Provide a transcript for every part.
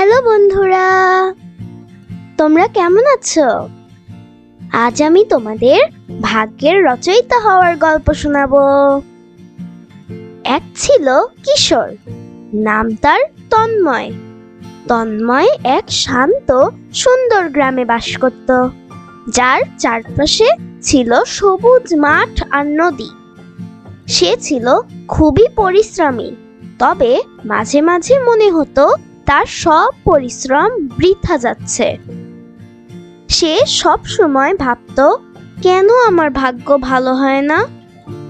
Hello বন্ধুরা, তোমরা কেমন আছো? আজ আমি তোমাদের ভাগ্যের রচয়িতা হওয়ার গল্প শোনাবো। এক ছিল কিশোর, নাম তার তন্ময়। তন্ময় এক শান্ত, সুন্দর গ্রামে বাস করত। যার চারপাশে ছিল সবুজ মাঠ আর নদী। সে ছিল খুবই পরিশ্রমী, তবে মাঝে মাঝে মনে হতো তার সব পরিশ্রম বৃথা যাচ্ছে। সে সব সময় ভাবতো, কেন আমার ভাগ্য ভালো হয় না?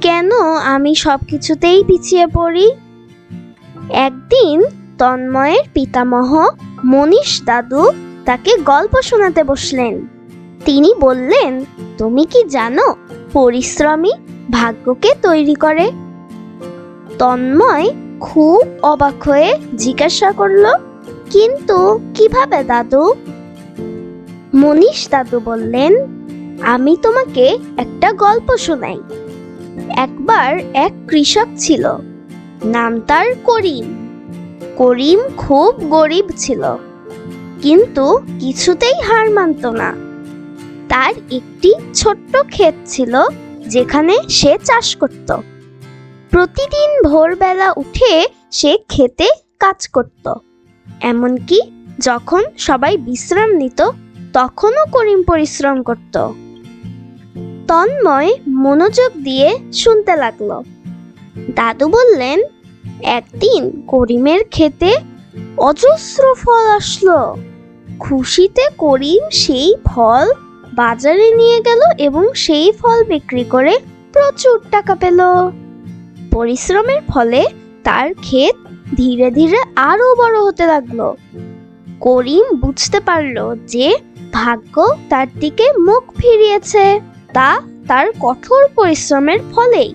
কেন আমি সব কিছুতেই পিছিয়ে পড়ি? একদিন তন্ময়ের পিতামহ মনীষ দাদু তাকে গল্প শোনাতে বসলেন। তিনি বললেন, তুমি কি জানো পরিশ্রমী ভাগ্যকে তৈরি করে? তন্ময় খুব অবাক হয়ে জিজ্ঞাসা করল কিন্তু কীভাবে, দাদু? মনীষ দাদু বললেন, আমি তোমাকে একটা গল্প শোনাই। একবার এক কৃষক ছিল, নাম তার করিম। করিম খুব গরিব ছিল, কিন্তু কিছুতেই হার মানত না। তার একটি ছোট্ট ক্ষেত ছিল, যেখানে সে চাষ করত। প্রতিদিন ভোরবেলা উঠে সে খেতে কাজ করত। এমনকি যখন সবাই বিশ্রাম নিত, তখনও করিম পরিশ্রম করত। তন্ময় মনোযোগ দিয়ে শুনতে লাগল। দাদু বললেন, একদিন করিমের খেতে অজস্র ফল আসলো। খুশিতে করিম সেই ফল বাজারে নিয়ে গেল এবং সেই ফল বিক্রি করে প্রচুর টাকা পেল। পরিশ্রমের ফলে তার ক্ষেত ধীরে ধীরে আরও বড় হতে লাগল। করিম বুঝতে পারল যে ভাগ্য তার দিকে মুখ ফিরিয়েছে, তা তার কঠোর পরিশ্রমের ফলেই।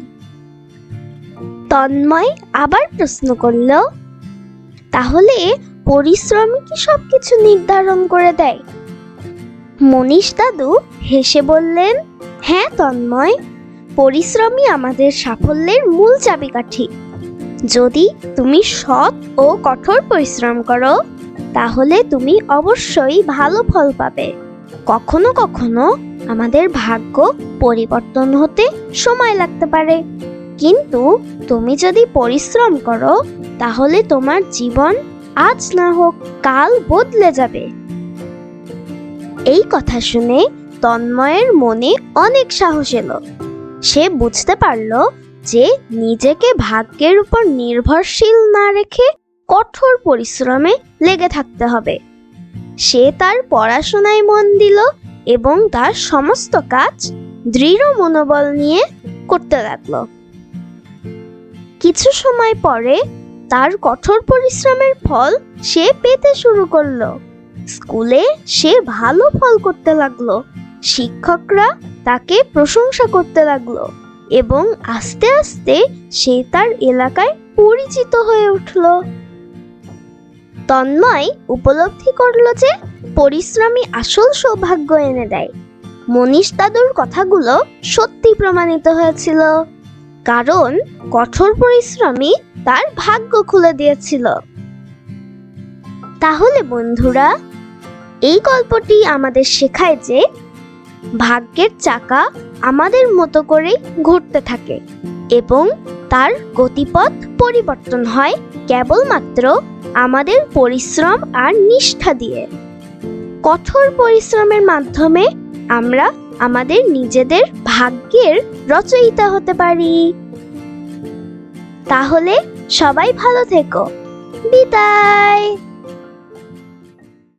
তন্ময় আবার প্রশ্ন করল, তাহলে পরিশ্রমী কি সবকিছু নির্ধারণ করে দেয়? মনীষ দাদু হেসে বললেন হ্যাঁ তন্ময়, পরিশ্রমই আমাদের সাফল্যের মূল চাবিকাঠি। যদি তুমি সৎ ও কঠোর পরিশ্রম করো, তাহলে তুমি অবশ্যই ভালো ফল পাবে। কখনো কখনো আমাদের ভাগ্য পরিবর্তন হতে সময় লাগতে পারে। কিন্তু তুমি যদি পরিশ্রম করো, তাহলে তোমার জীবন আজ না হোক কাল বদলে যাবে। এই কথা শুনে তন্ময়ের মনে অনেক সাহস এলো। সে বুঝতে পারল যে নিজেকে ভাগ্যের উপর নির্ভরশীল না রেখে কঠোর পরিশ্রমে লেগে থাকতে হবে। সে তার পড়াশোনায় মন দিল এবং তার সমস্ত কাজ দৃঢ় মনোবল নিয়ে করতে লাগল। কিছু সময় পরে তার কঠোর পরিশ্রমের ফল সে পেতে শুরু করল। স্কুলে সে ভালো ফল করতে লাগল। শিক্ষকরা তাকে প্রশংসা করতে লাগল। এবং আস্তে আস্তে সে তার এলাকায় পরিচিত হয়ে উঠল। তন্ময় উপলব্ধি করল যে পরিশ্রমী আসল সৌভাগ্য এনে দেয়। মনীষ দাদুর কথাগুলো সত্যি প্রমাণিত হয়েছিল। কারণ কঠোর পরিশ্রমী তার ভাগ্য খুলে দিয়েছিল। তাহলে বন্ধুরা, এই গল্পটি আমাদের শেখায় যে ভাগ্যের চাকা আমাদের মতো করেই ঘুরতে থাকে এবং তার গতিপথ পরিবর্তন হয় কেবলমাত্র আমাদের পরিশ্রম আর নিষ্ঠা দিয়ে। কঠোর পরিশ্রমের মাধ্যমে আমরা আমাদের নিজেদের ভাগ্যের রচয়িতা হতে পারি। তাহলে সবাই ভালো থেকো। বিদায়।